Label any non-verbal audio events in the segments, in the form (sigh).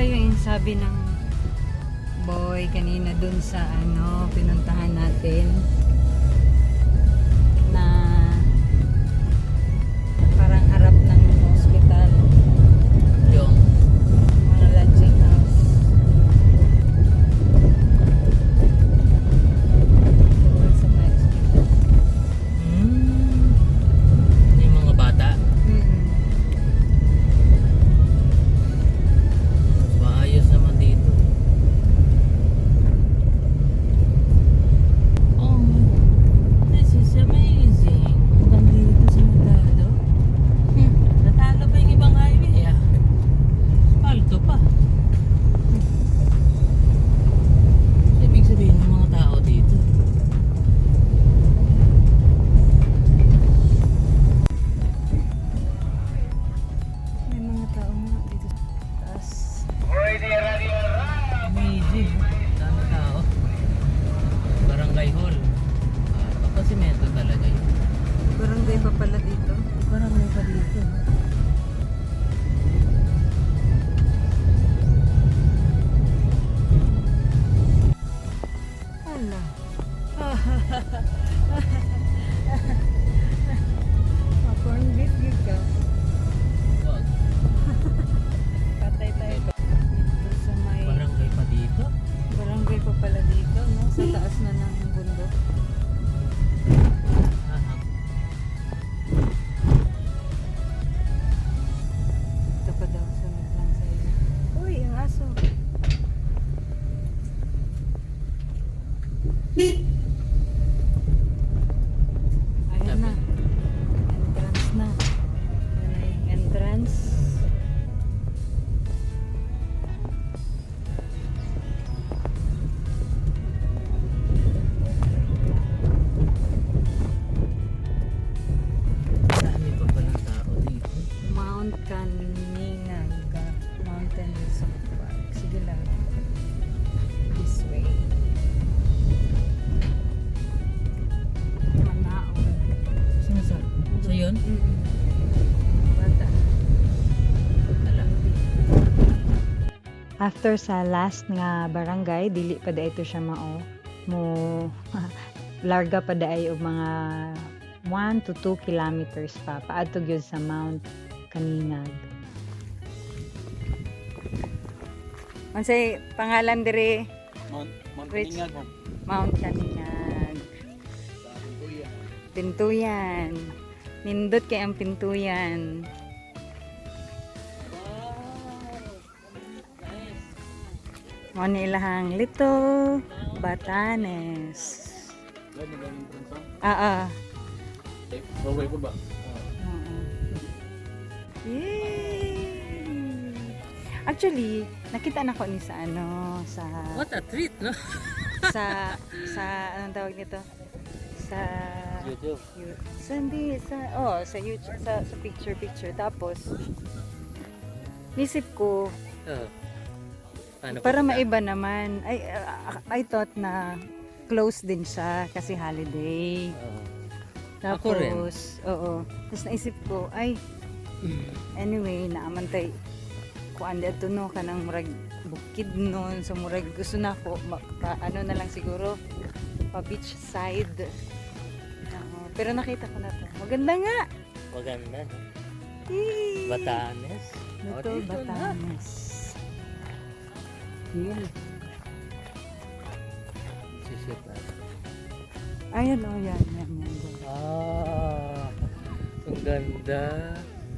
pala yung sabi ng boy kanina dun sa ano, pinuntahan natin Mount Kaningaga Mountain Resort Park. Sige lang. This way. Manaon. Saan sa? Sa yun? Bata. Ala. After sa last nga barangay, dili pa da ito siya mao. Mo (laughs) larga pa da ay og mga 1 to 2 kilometers pa paadto gyud sa Mount Kaninag. Unsay pangalan dire? Mount, Mount Rich. Kaningan, ha? Mount Buya. Pintuyan. Nindot kay ang pintuyan. Mo ni ilahang Lito Batanes. Ah, ah. Eh, po ba? Yay! Actually, nakita na ko ni sa ano, sa What a treat, no? (laughs) sa sa anong tawag nito? Sa YouTube. You- sa hindi sa oh sa YouTube sa, sa picture picture tapos nisip ko Oh. Paano para maiba naman ay uh, I thought na close din siya kasi holiday Oo. tapos Ako rin. oo tapos naisip ko ay anyway naamantay ko anda to no kanang murag bukid nun so murag gusto na ko pa, ano na lang siguro pa beach side Oo, pero nakita ko na to maganda nga Maganda. no? Yay! Batanes. Ito, Oh, dito. Batanes. Yun. Sisip na. Ayan, oh, yan, yan. yan. Ah, ang ganda.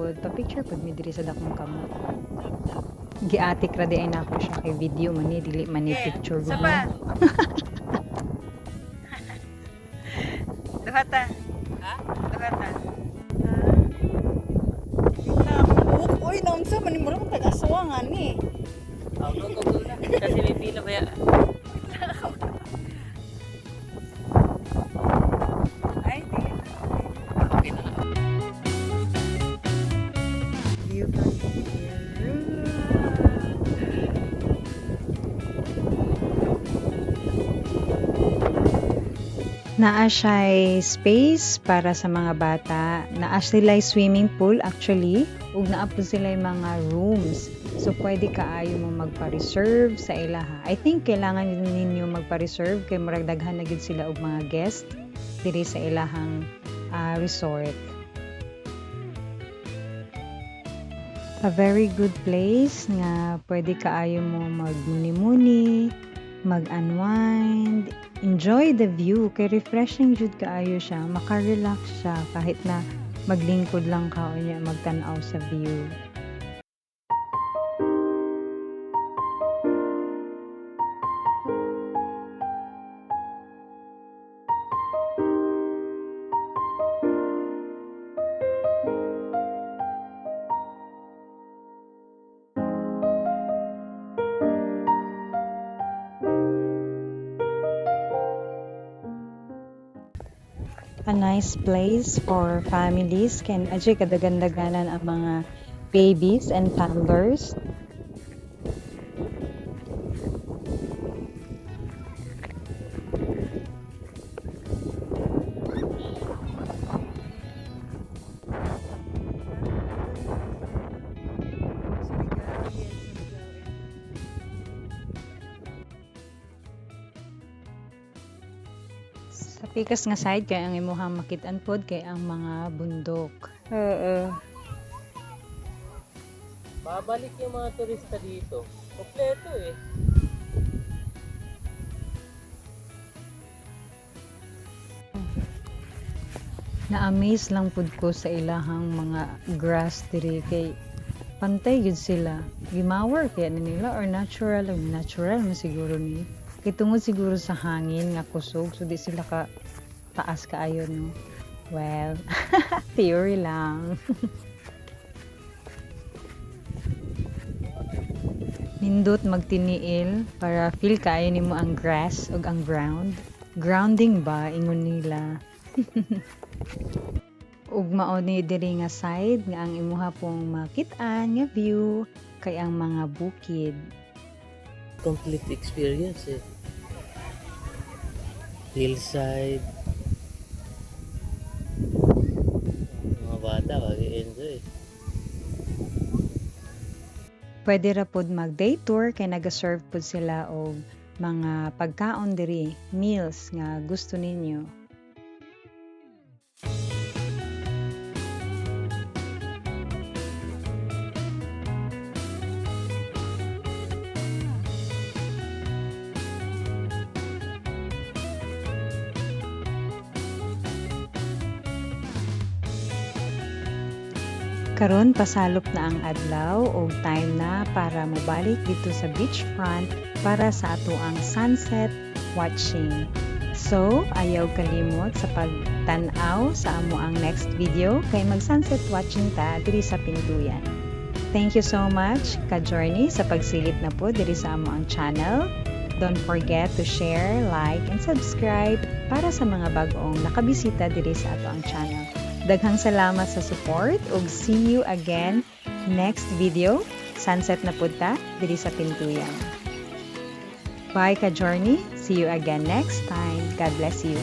pod pa-picture pod mi diri sa dakong kamot. Giatik ra di ay nako siya kay video man dili man ni eh, picture gud. Duha ta. Ha? Duha ta. Oy, naunsa man ni mo lang tag-aswangan ni. Ako ko ko na. Kasi may pila kaya Naa siya'y space para sa mga bata. Naa sila'y swimming pool actually. Ug naa po sila'y mga rooms. So pwede kaayo mo magpa-reserve sa ilaha. I think kailangan ninyo magpa-reserve kay murag daghan na gyud sila og mga guest diri sa ilahang ah, resort. a very good place nga pwede kaayo mo magmuni-muni, mag-unwind, enjoy the view, kay refreshing jud kaayo siya, maka-relax siya kahit na maglingkod lang ka o niya magtanaw sa view. A nice place for families. Can adjay kadagandaganan ang mga babies and toddlers pikas nga side kay ang imuhang makit-an pod kay ang mga bundok. Oo. Babalik yung mga turista dito. Kompleto eh. Na-amaze lang pud ko sa ilahang mga grass diri kay pantay gud sila. Gimawer kaya nila or natural or natural man siguro ni. Kay tungod siguro sa hangin nga kusog so di sila ka taas kaayo no. Well, (laughs) theory lang. (laughs) Nindot magtiniil para feel kaayo nimo ang grass ug ang ground. Grounding ba ingon nila. (laughs) ug mao ni diri nga side nga ang imuha pong makit-an nga view kay ang mga bukid. Complete experience eh. Hillside. Mga bata mag-enjoy. Pwede ra pod mag day tour kay naga-serve pod sila og mga pagkaon diri, meals nga gusto ninyo. Karon pasalop na ang adlaw ug time na para mobalik dito sa beachfront para sa ato ang sunset watching. So, ayaw kalimot sa pagtan-aw sa amo ang next video kay mag-sunset watching ta diri sa Pinduyan. Thank you so much ka-journey sa pagsilip na po diri sa amo ang channel. Don't forget to share, like, and subscribe para sa mga bagong nakabisita diri sa ato ang channel. Daghang salamat sa support ug see you again next video. Sunset na punta diri sa Pintuyan. Bye ka journey. See you again next time. God bless you.